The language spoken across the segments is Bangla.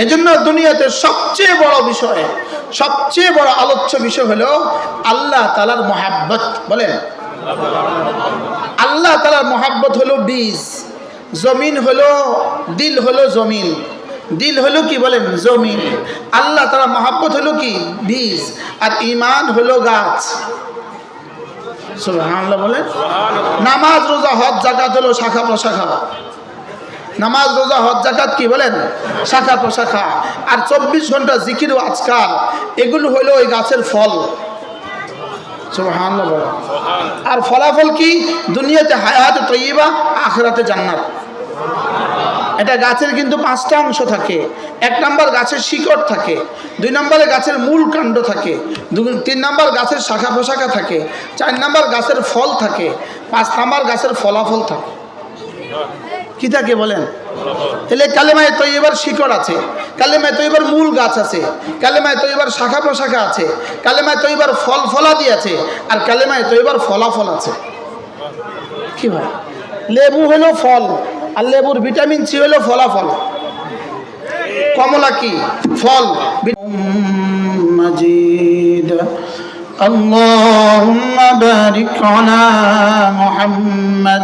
এজন্য দুনিয়াতে সবচেয়ে বড় বিষয়, সবচেয়ে বড় আলোচ্য বিষয় হলো আল্লাহ তালার মহাব্বত। বলেন। আল্লাহ তালার মহাব্বত হলো বীজ, জমিন হলো, দিল হলো জমিন। দিল হলো কি বলেন? জমিন। আল্লাহ তালা মহাব্বত হলো কি? বীজ। আর ইমান হলো গাছ। বলেন। নামাজ, রোজা, হজ জাকাত হলো শাখা প্রশাখা নামাজ, রোজা, হজ জাকাত কি বলেন? শাখা প্রশাখা। আর চব্বিশ ঘণ্টা জিকির ও আজকার, এগুলো হলো ওই গাছের ফল। আর ফলাফল কি? দুনিয়াতে হায়াত তৈবা আখরাতে জান্নাত। এটা গাছের কিন্তু পাঁচটা অংশ থাকে। এক নম্বর গাছের শিকড় থাকে। দুই নম্বরে গাছের মূল কাণ্ড থাকে। তিন নম্বর গাছের শাখা প্রশাখা থাকে। চার নম্বর গাছের ফল থাকে। পাঁচ নম্বর গাছের ফলাফল থাকে। কি থাকে বলেন তাহলে কালেমায় তো এবার শিকড় আছে কালেমায় তো এবার মূল গাছ আছে কালেমায় তো এবার শাখা প্রশাখা আছে কালেমায় তো এবার ফল ফলাদি আছে আর কালেমায় তো এবার ফলাফল আছে কি ভাই লেবু হলো ফল আর লেবুর ভিটামিন সি হলো ফলাফল কমলা কি ফল মজিদ اللهم بارك على محمد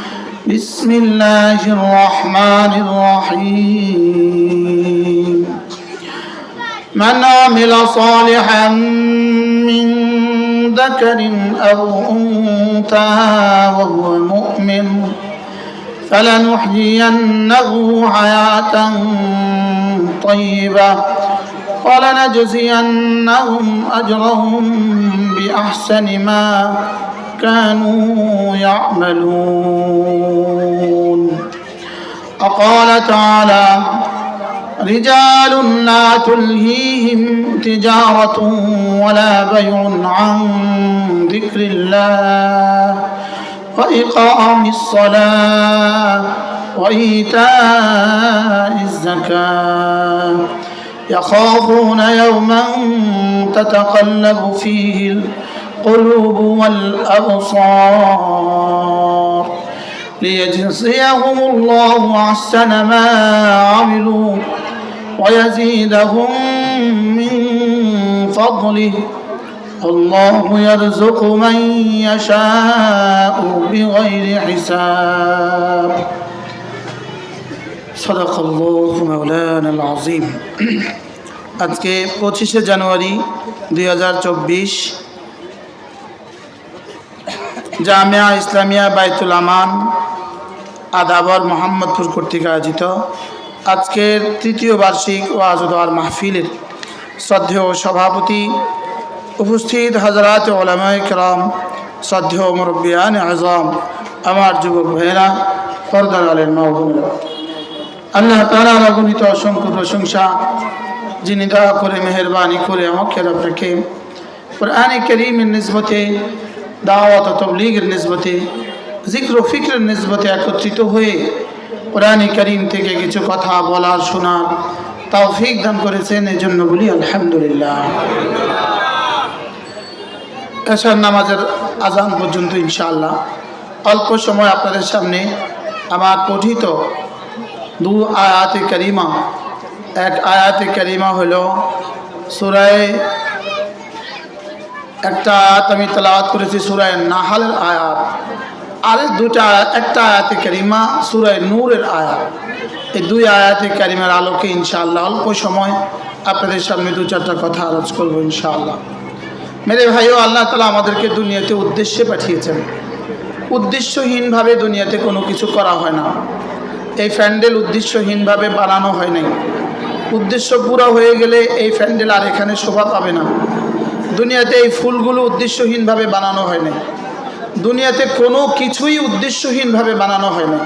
بسم الله الرحمن الرحيم. من عمل صالحا من ذكر أو أنثى وهو مؤمن فلنحيينه حياة طيبة ولنجزينهم أجرهم بأحسن ما كانوا يعملون. وقال تعالى رجال لا تلهيهم تجارة ولا بيع عن ذكر الله. وإقام الصلاة وإيتاء الزكاة. يخافون يوما تتقلب فيه القلوب والأبصار ليجزيهم الله أحسن ما عملوا ويزيدهم من فضله الله يرزق من يشاء بغير حساب صدق الله مولانا العظيم আজকে পঁচিশে জানুয়ারি দুই হাজার চব্বিশ জামিয়া ইসলামিয়া বাইতুল আমান, আদাবর মোহাম্মদপুর কর্তৃক আয়োজিত আজকের তৃতীয় বার্ষিক ওয়াজদার মাহফিলের শ্রদ্ধেয় সভাপতি উপস্থিত হজরত ওলামায় কেরাম, শ্রদ্ধেয় মুরব্বিয়ান আজম, আমার যুবক ভাইয়েরা, পর্দার আলের মাহবুবেরা আল্লাহ তালার অগণিত অসংখ্য প্রশংসা, যিনি দয়া করে, মেহরবানি করে আমাকে আপনাকে কোরআনে করিমের নিসবতে দাওয়াত তবলিগের নিসবতে জিক্র ফিক্রের নিসবতে একত্রিত হয়ে কোরআনে করিম থেকে কিছু কথা বলার শোনার তৌফিক দান করেছেন এই জন্য বলি আলহামদুলিল্লাহ। এশার নামাজের আজান পর্যন্ত ইনশাআল্লাহ। অল্প সময় আপনাদের সামনে আমার পঠিত দু আয়াতে করিমা। এক আয়াতে করিমা হলো সুরায় একটা আয়াত আমি তালাওয়াত করেছি সুরায় নাহালের আয়াত। আরেক দুটা একটা আয়াতে করিমা সুরায় নূরের আয়াত। এই দুই আয়াতে করিমার আলোকে ইনশাআল্লাহ অল্প সময় আপনাদের সামনে দু চারটা কথা আলোচ করব ইনশাআল্লাহ। মেরে ভাইও, আল্লাহ তালা আমাদেরকে দুনিয়াতে উদ্দেশ্যে পাঠিয়েছেন। উদ্দেশ্যহীনভাবে দুনিয়াতে কোনো কিছু করা হয় না। এই প্যান্ডেল উদ্দেশ্যহীনভাবে বানানো হয় নাই। উদ্দেশ্য পুরো হয়ে গেলে এই প্যান্ডেল আর এখানে শোভা পাবে না। দুনিয়াতে এই ফুলগুলো উদ্দেশ্যহীনভাবে বানানো হয় নাই। দুনিয়াতে কোনো কিছুই উদ্দেশ্যহীনভাবে বানানো হয় না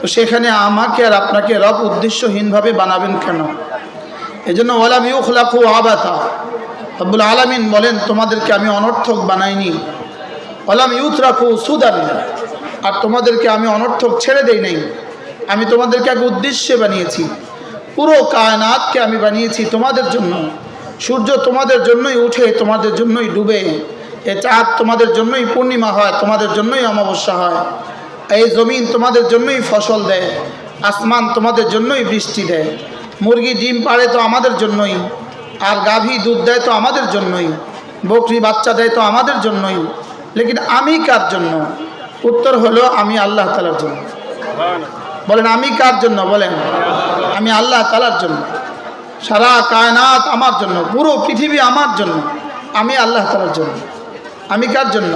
তো সেখানে আমাকে আর আপনাকে রব উদ্দেশ্যহীনভাবে বানাবেন কেন? এই জন্য ওলাম ইউখলাকু আবাতা। রব্বুল আলমিন বলেন, তোমাদেরকে আমি অনর্থক বানাইনি। ওলাম ইউথ রাখু সুদান। আর তোমাদেরকে আমি অনর্থক ছেড়ে দেই নাই। আমি তোমাদেরকে এক উদ্দেশ্যে বানিয়েছি। পুরো কায়নাতকে আমি বানিয়েছি তোমাদের জন্য। সূর্য তোমাদের জন্যই উঠে, তোমাদের জন্যই ডুবে। এ চাঁদ তোমাদের জন্যই পূর্ণিমা হয়, তোমাদের জন্যই অমাবস্যা হয়। এই জমিন তোমাদের জন্যই ফসল দেয়, আসমান তোমাদের জন্যই বৃষ্টি দেয়। মুরগি ডিম পাড়ে তো আমাদের জন্যই, আর গাভী দুধ দেয় তো আমাদের জন্যই, বকরি বাচ্চা দেয় তো আমাদের জন্যই। লেকিন আমি কার জন্য? উত্তর হলো আমি আল্লাহ তালার জন্য। বলেন, আমি কার জন্য? বলেন, আমি আল্লাহ তালার জন্য। সারা কায়নাত আমার জন্য, পুরো পৃথিবী আমার জন্য। আমি আল্লাহ তালার জন্য। আমি কার জন্য?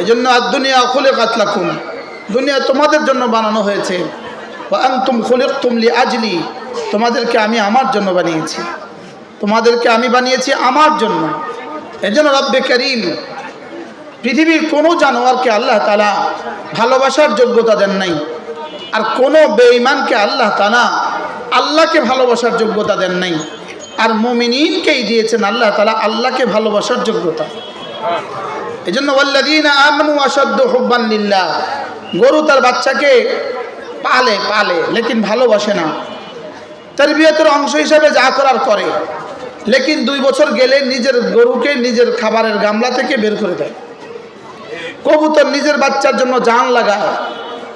এই জন্য আর দুনিয়া খুলে কাতলাকুম দুনিয়া তোমাদের জন্য বানানো হয়েছে। তুম খুলিক তুমলি আজলি তোমাদেরকে আমি আমার জন্য বানিয়েছি। তোমাদেরকে আমি বানিয়েছি আমার জন্য। এই জন্য রব্বে করিম, পৃথিবীর কোনো জানোয়ারকে আল্লাহ তালা ভালোবাসার যোগ্যতা দেন নাই। আর কোনো বেঈমানকে আল্লাহ তালা আল্লাহকে ভালোবাসার যোগ্যতা দেন নাই। আর মমিনকেই দিয়েছেন আল্লাহ তালা আল্লাহকে ভালোবাসার যোগ্যতা। এই জন্য আমনু আসাদ্দ হুব্বান লিল্লাহ। গরু তার বাচ্চাকে পালে পালে, লেকিন ভালোবাসে না। তার বিয়েতের অংশ হিসাবে যা করার করে। লেকিন দুই বছর গেলে নিজের গরুকে নিজের খাবারের গামলা থেকে বের করে দেয়। কবুতর নিজের বাচ্চার জন্য জান লাগায়।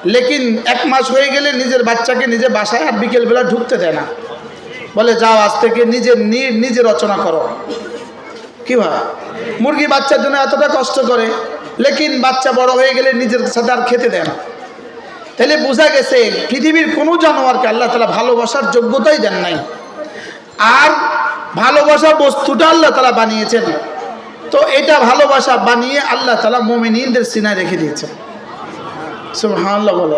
লেকিন এক মাস হয়ে গেলে নিজের বাচ্চাকে নিজে বাসায় আর বিকেলবেলা ঢুকতে দেয় না। বলে, যাও, আজ থেকে নিজের নি- নিজে রচনা করো। কি ভাই মুরগি বাচ্চার জন্য এতটা কষ্ট করে, লেকিন বাচ্চা বড় হয়ে গেলে নিজের সাথে আর খেতে দেয় না। তাহলে বোঝা গেছে, পৃথিবীর কোনো জানোয়ারকে আল্লাহ তালা ভালোবাসার যোগ্যতাই দেন নাই। আর ভালোবাসা বস্তুটা আল্লাহ তালা বানিয়েছেন। তো এটা ভালোবাসা বানিয়ে আল্লাহ তালা মোমিনদের সিনায় রেখে দিয়েছেন। সুবহানাল্লাহ বলে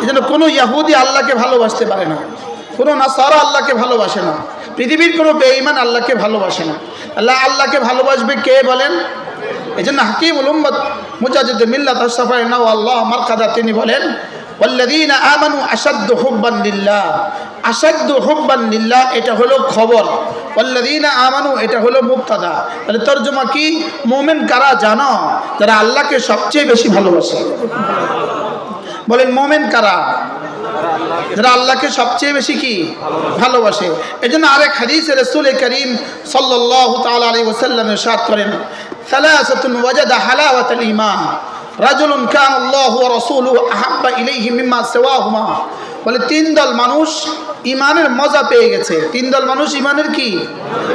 এই জন্য কোনো ইয়াহুদি আল্লাহকে ভালোবাসতে পারে না কোনো নাসারা আল্লাহকে ভালোবাসে না পৃথিবীর কোনো বেঈমান আল্লাহকে ভালোবাসে না আল্লাহ আল্লাহকে ভালোবাসবে কে বলেন এই জন্য হাকিম উলম্মদ মুজাজিদ মিল্লাত আশরাফা আল্লাহ আমার কাদা তিনি বলেন والذين آمنوا أشد حبا لله أشد حبا لله এটা হলো খবর অল্লাদিনা আমানু, এটা হলো মুক্তাদা। তাহলে তর্জমা কি? মোমেন কারা জানো? যারা আল্লাহকে সবচেয়ে বেশি ভালোবাসে। বলেন, মোমেন কারা? যারা আল্লাহকে সবচেয়ে বেশি কি? ভালোবাসে। এই জন্য আরেক হাদিস রসুল করিম সাল্লাহ তালি করেন বলে, তিন দল মানুষ ইমানের মজা পেয়ে গেছে। তিন দল মানুষ ইমানের কি?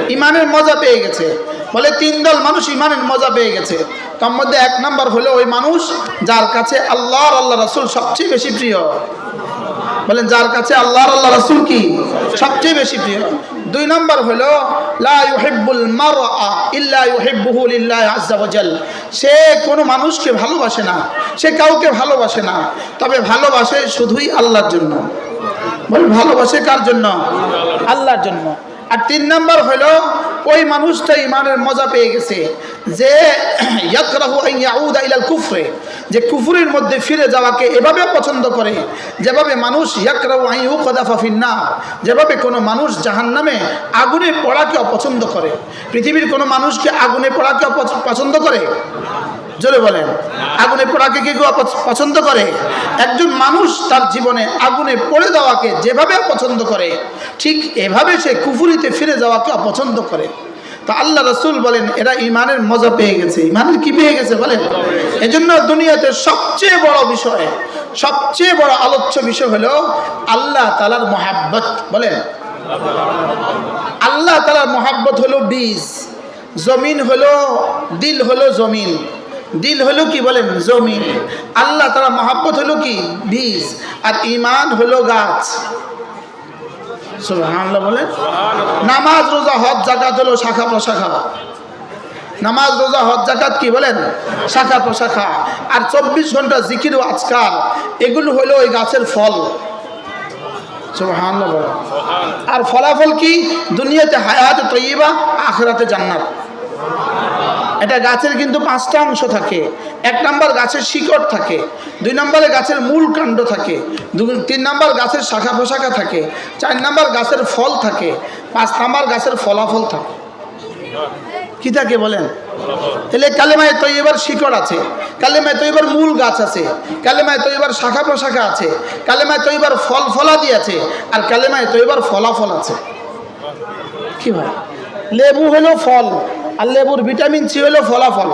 ইমানের মজা পেয়ে গেছে। বলে তিন দল মানুষ ইমানের মজা পেয়ে গেছে। তার মধ্যে এক নাম্বার হলো ওই মানুষ যার কাছে আল্লাহর আল্লাহ রাসূল সবচেয়ে বেশি প্রিয়। বলেন, যার কাছে আল্লাহর আল্লাহ রাসূল কি? সবচেয়ে বেশি প্রিয়। দুই নম্বর হলো সে কোনো মানুষকে ভালোবাসে না। সে কাউকে ভালোবাসে না। তবে ভালোবাসে শুধুই আল্লাহর জন্য। বল ভালোবাসে কার জন্য? আল্লাহর জন্য। আর তিন নম্বর হলো, ওই মানুষটা ইমানের মজা পেয়ে গেছে যে কুফরে, যে কুফরের মধ্যে ফিরে যাওয়াকে এভাবে পছন্দ করে, যেভাবে মানুষ ইয়াকরাহু আন ইউকদাফা ফিন্নার যেভাবে কোনো মানুষ জাহান্নামে আগুনে পড়াকে অপছন্দ করে। পৃথিবীর কোনো মানুষকে আগুনে পড়াকে পছন্দ করে? জোরে বলেন। আগুনে পোড়াকে কি পছন্দ করে? একজন মানুষ তার জীবনে আগুনে পড়ে যাওয়াকে যেভাবে পছন্দ করে, ঠিক এভাবে সে কুফুরিতে ফিরে যাওয়াকে অপছন্দ করে। তো আল্লাহ রসুল বলেন, এরা ইমানের মজা পেয়ে গেছে। ইমানের কি পেয়ে গেছে বলেন? এজন্য দুনিয়াতে সবচেয়ে বড় বিষয়, সবচেয়ে বড় আলোচ্য বিষয় হলো আল্লাহ তালার মহাব্বত। বলেন। আল্লাহ তালার মহাব্বত হলো বীজ, জমিন হলো, দিল হলো জমিন। দিল হলো কি বলেন? জমি আল্লাহ তারা মহাব্বত হলো কি? বীজ। আর ইমান হলো গাছ। বলেন। নামাজ রোজা হজ জাকাত হলো শাখা প্রশাখা। নামাজ রোজা হজ জাকাত কি বলেন? শাখা প্রশাখা। আর চব্বিশ ঘণ্টা জিকির ও আজকার এগুলো হলো ওই গাছের ফল। আর ফলাফল কি? দুনিয়াতে হায়াত তৈবা আখরাতে জান্নাত। এটা গাছের কিন্তু পাঁচটা অংশ থাকে। এক নম্বর গাছের শিকড় থাকে, দুই নম্বরে গাছের মূল কাণ্ড থাকে তিন নম্বর গাছের শাখা পোশাখা থাকে, চার নম্বর গাছের ফল থাকে, পাঁচ নম্বর গাছের ফলাফল থাকে। কি থাকে বলেন? তাহলে কালেমায় তো এবার শিকড় আছে, কালেমায় তো এবার মূল গাছ আছে, কালেমায় তো এবার শাখা প্রশাখা আছে, কালেমায় তো এবার ফল ফলাদি আছে, আর কালেমায় তো এবার ফলাফল আছে। কি ভাই? লেবু হলো ফল আর লেবুর ভিটামিন সি হলো ফলাফল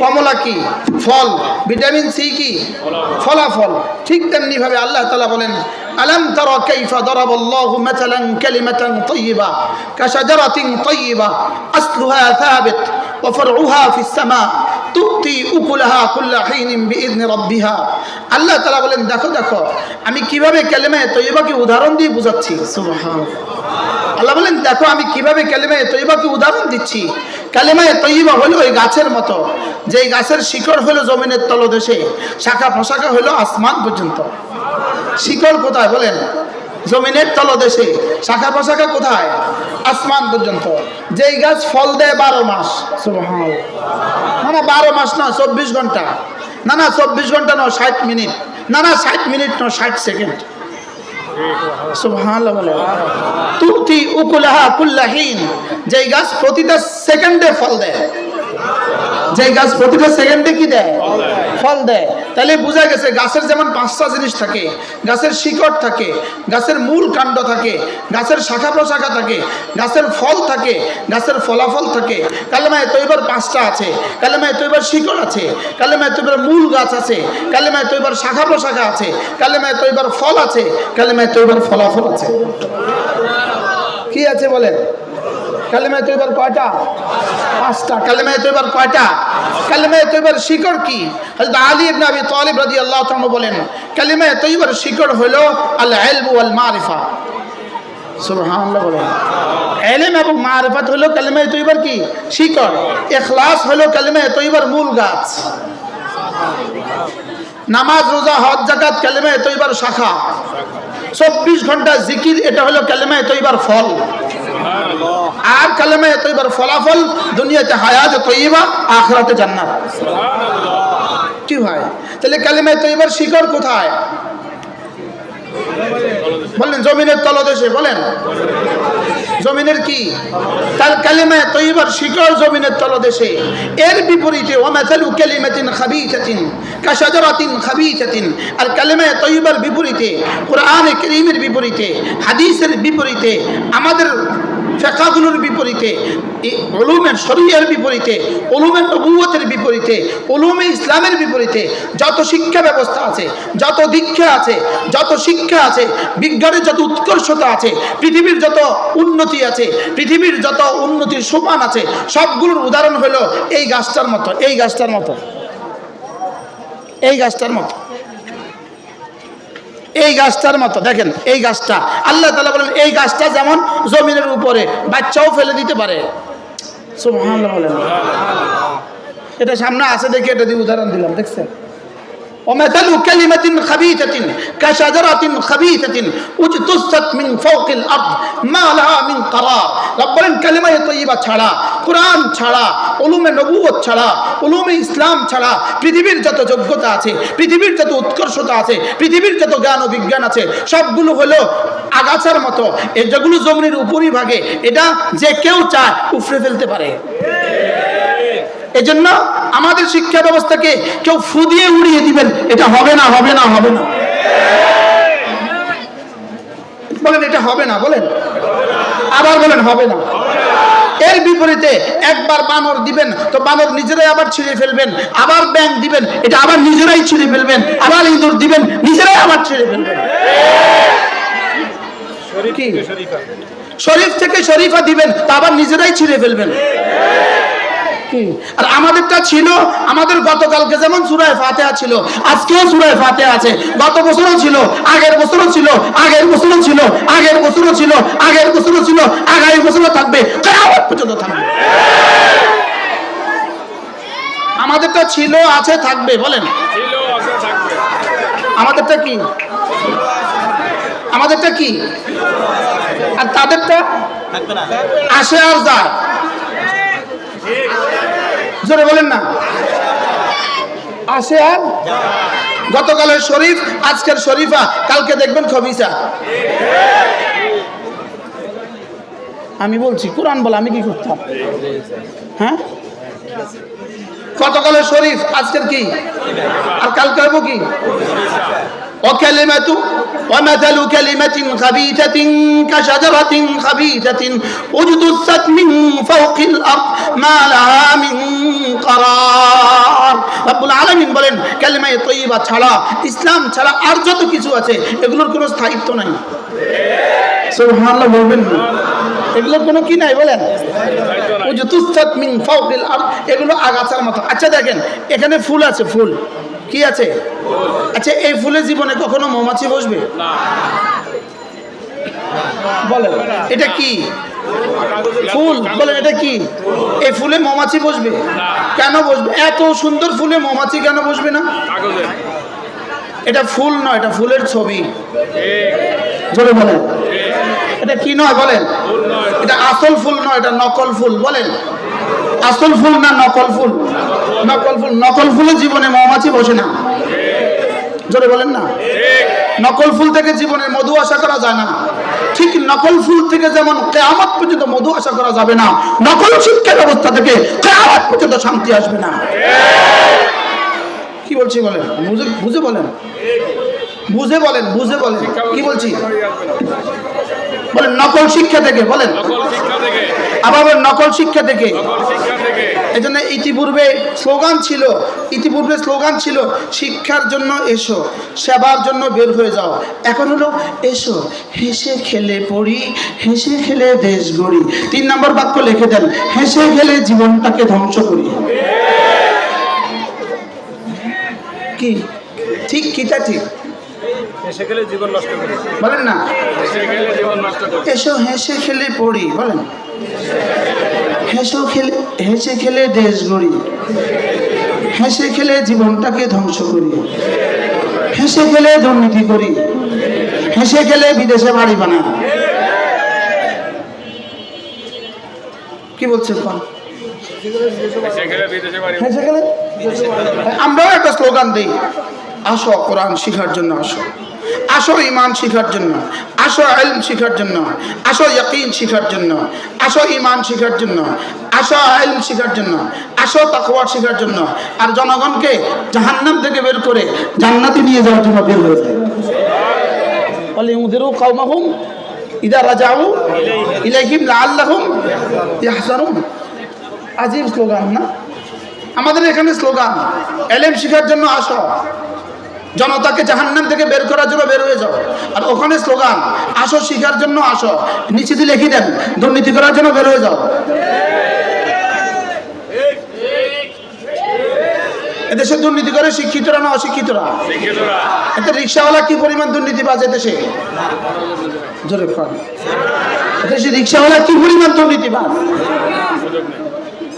কমলা কি ফল ভিটামিন সি কি ফলাফল ঠিক তেমনি ভাবে আল্লাহ তালা বলেন আলম তর কাইফা দরাবাল্লাহু মাতালান কালিমাতান তাইয়্যিবা কাশাজারাতিন তাইয়্যিবা আসলুহা থাবিত وفرعها ওফরউহা ফিসামা তুপ্তি উকুলাহা কুল্লাহিনিম বিইজনি আল্লাহ তাআলা বলেন দেখো দেখো আমি কীভাবে কেলেমে তৈয়বাকে উদাহরণ দিয়ে বুঝাচ্ছি? সুবহানাল্লাহ। আল্লাহ বলেন দেখো আমি কীভাবে কালেমায়ে তৈয়বাকে উদাহরণ দিচ্ছি? কালেমায় তৈবা হলো ওই গাছের মতো। যেই গাছের শিকড় হলো জমিনের তলদেশে শাখা ফশাখা হলো আসমান পর্যন্ত। শিকড় কোথায় বলেন? জমিনের তলদেশে শাখা পোশাখা কোথায়? আসমান পর্যন্ত। যেই গাছ ফল দেয় বারো মাস। না না, বারো মাস না, চব্বিশ ঘণ্টা। না না, চব্বিশ ঘণ্টা নয়, ষাট মিনিট। না না, ষাট মিনিট নয়, ষাট সেকেন্ড। তুতি উকুলাহা কুল্লাহীন যেই গাছ প্রতিটা সেকেন্ডে ফল দেয়। যেই গাছ প্রতিটা সেকেন্ডে কি দেয়? ফল দেয়। তাহলে বোঝা গেছে গাছের যেমন পাঁচটা জিনিস থাকে, গাছের শিকড় থাকে, গাছের মূল কাণ্ড থাকে, গাছের শাখা প্রশাখা থাকে, গাছের ফল থাকে, গাছের ফলাফল থাকে। কালেমায় তৈবার পাঁচটা আছে, কালেমায় তৈবার শিকড় আছে, কালেমায় তৈবার মূল গাছ আছে, কালেমায় তৈবার শাখা প্রশাখা আছে, কালেমায় তৈবার ফল আছে, কালেমায় তৈবার ফলাফল আছে। কি আছে বলেন? কালেমায় তো এবার কয়টা? পাঁচটা। কালেমায় তো এবার কয়টা? কালেমায় তো এবার শিকড় কি? হযরত আলী ইবনে আবি তালিব রাদিয়াল্লাহু তাআলা বলেন, কালেমায় তো এবার শিকড় হলো আল ইলম ওয়াল মারিফা। সুবহানাল্লাহ বলেন। ইলম এবং মারিফাত হলো কালেমায় তো এবার কি? শিকড়। ইখলাস হলো কালেমায় তো এবার মূল গাছ। নামাজ, রোজা, হজ জাকাত কালেমায় তো এবার শাখা। চব্বিশ ঘণ্টা জিকির, এটা হলো কালেমায় তৈবার ফল। আর কালেমায় তৈবার ফলাফল দুনিয়াতে হায়াত তৈবা আখরাতে জান্নাত। কি হয় তাহলে কালেমায় তৈবার শিকড় কোথায়? বললেন জমিনের তলদেশে বলেন। জমিনের কি? তার কালিমায় তৈবার শিকড় জমিনের তলদেশে। এর বিপরীতে ওমাথালু কালিমাতিন খাবিথাতিন কাশাজারাতিন খাবিথাতিন আর কালিমায় তৈবার বিপরীতে কোরআনে করিমের বিপরীতে হাদিসের বিপরীতে আমাদের ফেকাগুলোর বিপরীতে ওলুমের শরিয়ার বিপরীতে ওলুমের নবুয়তের বিপরীতে ওলুমে ইসলামের বিপরীতে যত শিক্ষা ব্যবস্থা আছে, যত দীক্ষা আছে, যত শিক্ষা আছে, বিজ্ঞানের যত উৎকর্ষতা আছে, পৃথিবীর যত উন্নতি আছে, পৃথিবীর যত উন্নতির সোপান আছে, সবগুলোর উদাহরণ হলো এই গাছটার মতো, এই গাছটার মতো, এই গাছটার মতো। এই গাছটার মতো, দেখেন, এই গাছটা। আল্লাহ তালা বলেন, এই গাছটা যেমন জমিনের উপরে বাচ্চাও ফেলে দিতে পারে। এটা সামনে আছে দেখে এটা দিয়ে উদাহরণ দিলাম, দেখছেন? ومثل كلمة خبيثة كشجرة خبيثة اجتثت من فوق الأرض ما لها من قرار রব বলেন কালিমা তৈবা ছাড়া কোরআন ছাড়া উলুমে নবুয়ত ছাড়া উলুমে ইসলাম ছাড়া পৃথিবীর যত যোগ্যতা আছে পৃথিবীর যত উৎকর্ষতা আছে পৃথিবীর যত জ্ঞান ও বিজ্ঞান আছে সবগুলো হলো আগাছার মতো এই যেগুলো জমির উপরই ভাগে এটা যে কেউ চায় উফরে ফেলতে পারে এজন্য আমাদের শিক্ষা ব্যবস্থাকে কেউ ফু দিয়ে উড়িয়ে দিবেন। এটা হবে না হবে না হবে না। বলেন এটা হবে না বলেন। আবার বলেন হবে না। এর বিপরীতে একবার বানর দিবেন তো বানর নিজেরাই আবার ছিঁড়ে ফেলবেন আবার ব্যাংক দিবেন এটা আবার নিজেরাই ছিঁড়ে ফেলবেন আবার ইঁদুর দিবেন নিজেরাই আবার ছিঁড়ে ফেলবেন? শরীফ থেকে শরীফা দিবেন তা আবার নিজেরাই ছিঁড়ে ফেলবেন? আর আমাদেরটা ছিল আমাদের গতকালকে যেমন সুরায় ফাতেহা ছিল আজকেও সুরায় ফাতেহা আছে। গত বছরও ছিল আগের বছরও ছিল আগের বছরও ছিল আগের বছরও ছিল আগের বছরও ছিল আগামী বছরও থাকবে কেয়ামত পর্যন্ত থাকবে। আমাদেরটা ছিল আছে থাকবে বলেন। আমাদেরটা কি? আমাদেরটা কি? আর তাদেরটা? আসে আর যায়। জোরে বলেন না। আসে আর গতকালের শরীফ, আজকের শরীফা, কালকে দেখবেন খবিসা। আমি বলছি, কোরআন বলে আমি কি করতাম? হ্যাঁ? গতকালের শরীফ, আজকের কি? আর কালকে হব কি? وكلمة ومثل كلمة خبيثة كشجرة خبيثة اجتثت من فوق الأرض ما لها من قرار রব্বুল আলামিন বলেন কালিমায়ে তৈবা ছাড়া ইসলাম ছাড়া আর যত কিছু আছে এগুলোর কোনো স্থায়িত্ব নাই সুবহানাল্লাহ বলবেন না এগুলোর কোনো কি নাই বলেন উজতুসাত মিন ফাওকিল আরদ এগুলো আগাছার মতো আচ্ছা দেখেন এখানে ফুল আছে ফুল কি আছে? আচ্ছা এই ফুলের জীবনে কখনো মৌমাছি বসবে? বলেন, এটা কি? ফুল, বলেন, এটা কি? এই ফুলে মৌমাছি বসবে? কেন বসবে? এত সুন্দর ফুলে মৌমাছি কেন বসবে না? এটা ফুল নয়, এটা ফুলের ছবি। বলেন। এটা কি নয়, বলেন? এটা আসল ফুল নয়, এটা নকল ফুল, বলেন। আসল ফুল না নকল ফুল? নকল ফুল, নকল ফুলের জীবনে মৌমাছি বসে না। জোরে বলেন না। নকল ফুল থেকে জীবনে মধু আশা করা যায় না। ঠিক নকল ফুল থেকে যেমন কেয়ামত পর্যন্ত মধু আশা করা যাবে না, নকল শিক্ষা ব্যবস্থা থেকে কেয়ামত পর্যন্ত শান্তি আসবে না। কি বলছি বলেন? বুঝে বুঝে বলেন। বুঝে বলেন বুঝে বলেন। কি বলছি? বলেন, নকল শিক্ষা থেকে, বলেন। আবার নকল শিক্ষা থেকে এই জন্য ইতিপূর্বে স্লোগান ছিল ইতিপূর্বে স্লোগান ছিল শিক্ষার জন্য এসো সেবার জন্য বের হয়ে যাও। এখন হলো এসো হেসে খেলে পড়ি হেসে খেলে দেশ গড়ি। তিন নম্বর বাক্য লিখে দেন হেসে খেলে জীবনটাকে ধ্বংস করি। কি? ঠিক কিটা ঠিক? জীবন নষ্ট করে। বলেন না। এসে গেলে জীবন নষ্ট করে। এসো হেসে খেলে পড়ি বলেন। হেসো খেলে হেসে খেলে দেশ গড়ি। হেসে খেলে জীবনটাকে ধ্বংস করি। হেসে খেলে দুর্নীতি করি। হেসে খেলে বিদেশে বাড়ি বানাই। কি বলছে কোন? হেসে আমরাও একটা স্লোগান দিই। আসো কোরআন শিখার জন্য আসো। আসো ইমান শিখার জন্য আসো এলম শিখার জন্য আসো ইয়াকিন শিখার জন্য আসো ইমান শিখার জন্য আসো এলম শিখার জন্য আসো তাকওয়া শিখার জন্য। আর জনগণকে জাহান্নাম থেকে বের করে জান্নাতে নিয়ে যাওয়ার জন্য বের হয়ে যায়। বলে উদেরও কাউমাহুম ইদা রাজাউ ইলাইহিম লাআল্লাহুম ইয়াহজারুন। আজীব স্লোগান না? আমাদের এখানে স্লোগান, এলেম শিখার জন্য আসো। জনতাকে জাহান্নাম থেকে বের করার জন্য বের হয়ে যাও। আর ওখানে স্লোগান আসো শিখার জন্য আসো। নিচে দিয়ে লিখে দেন দুর্নীতি করার জন্য বের হয়ে যাও। এদেশে দুর্নীতি করে শিক্ষিতরা না অশিক্ষিতরা? এতে রিক্সাওয়ালা কি পরিমাণ দুর্নীতি বাজে দেশে? জোরে কর দেশে রিক্সাওয়ালা কি পরিমাণ দুর্নীতি বাজ?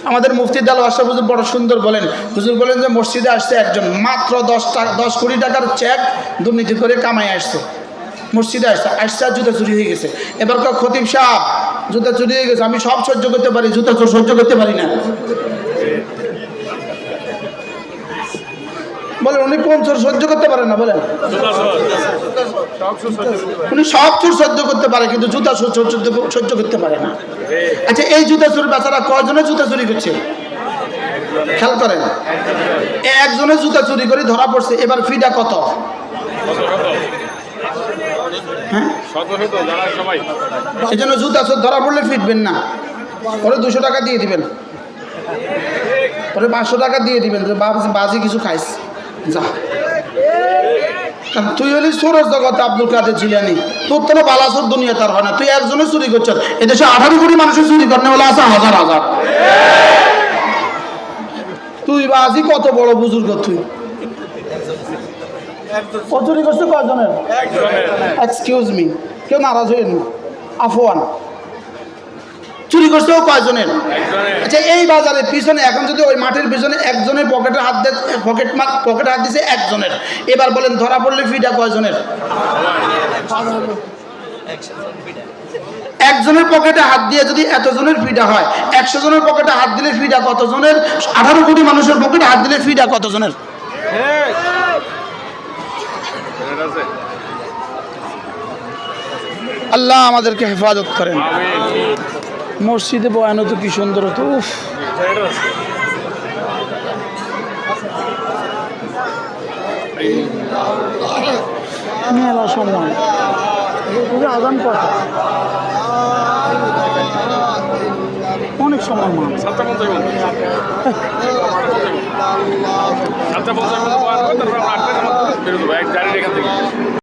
আমাদের মুফতি দাল আশরাফ হুজুর বড় সুন্দর বলেন। হুজুর বলেন যে মসজিদে আসছে একজন মাত্র দশ টাকা দশ কোটি টাকার চেক দুর্নীতি করে কামাই আসতো মসজিদে আসছে আসছে জুতা চুরি হয়ে গেছে। এবার কতিম সাহেব, জুতা চুরি হয়ে গেছে, আমি সব সহ্য করতে পারি, জুতা সহ্য করতে পারি না। বলেন উনি কোন চোর সহ্য করতে পারেন না, বলেন। উনি সব চোর সহ্য করতে পারে, কিন্তু জুতা সহ্য করতে পারে না। আচ্ছা এই জুতা চুরি বেচারা কজনে জুতা চুরি করছে? খেয়াল করেন। একজনে জুতা চুরি করে ধরা পড়ছে, এবার ফিটা কত? হ্যাঁ? এই জন্য জুতা ধরা পড়লে ফিটবেন না। ওরে দুশো টাকা দিয়ে দিবেন। ওরে পাঁচশো টাকা দিয়ে দিবেন বাজি কিছু খাইস যা। তুই হলি সুরজ জগতে আব্দুল কাদের জিলানি। তোর তো বালাসুর দুনিয়া তার হয় না। তুই একজনে চুরি করছিস। এদেশে আঠারো কোটি মানুষের চুরি করেন বলে আছে হাজার হাজার। তুই বাজি কত বড় বুজুর্গ তুই? ও চুরি করছে কয়জনের? এক্সকিউজ মি কেউ নারাজ হইেন আফওয়ান। চুরি করছে ও কয়জনের? আচ্ছা এই বাজারে পিছনে এখন যদি ওই মাঠের পিছনে একজনের পকেটে হাত দে পকেট পকেটে হাত দিছে একজনের। এবার বলেন ধরা পড়লে ফিটা কয়জনের? একজনের পকেটে হাত দিয়ে যদি এতজনের ফিটা হয় একশো জনের পকেটে হাত দিলে ফিটা কতজনের? আঠারো কোটি মানুষের পকেটে হাত দিলে ফিটা কতজনের? আল্লাহ আমাদেরকে হেফাজত করেন। মসজিদে বয়ান তো কি সুন্দর হতো উফ। মেলা সময়। আজান কথা অনেক সময়